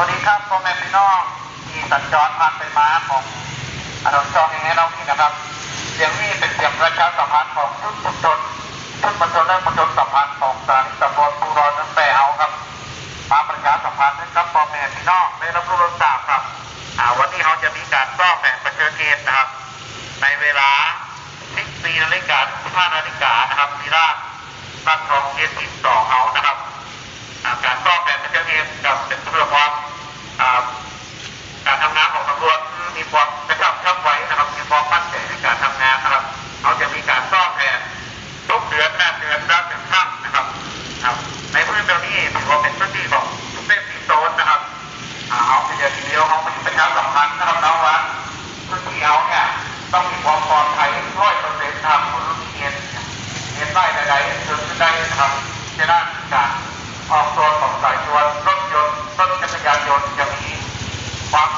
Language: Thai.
วัสดีครับพ่อแม่พี่น้องที่สัญจรผ่านไปมาของอนนจองแห่งนี้เรานี่นะครับ เสียงนี้เป็นเสียงประชาสัมพันธ์ของทุกชุมชนทุกมณฑลและมณฑลสัมพันธ์ของสถานีตำบลปูรอนนั้นแปลเอาครับ มาประชาสัมพันธ์นะครับพ่อแม่พี่น้องในรับรู้รับทราบครับวันนี้เขาจะมีการซ่อมแผนประเชิญเกมนะครับ ในเวลา14นาฬิกา15นาฬิกานะครับที่ร้านบ้านทองเกียรติ12 ป็นประชาสัมพันธ์นะครับน้องว่าพื้นที่เอาเนี่ยต้องมีความปลอดภัยร้อยเปอร์เซ็นต์ครับคุณรู้เรียนเรียนได้ใดๆเกิดขึ้นได้นะครับจะได้การออกตัวสองสายตรวนรถยนต์รถจักรยานยนต์จะมีความ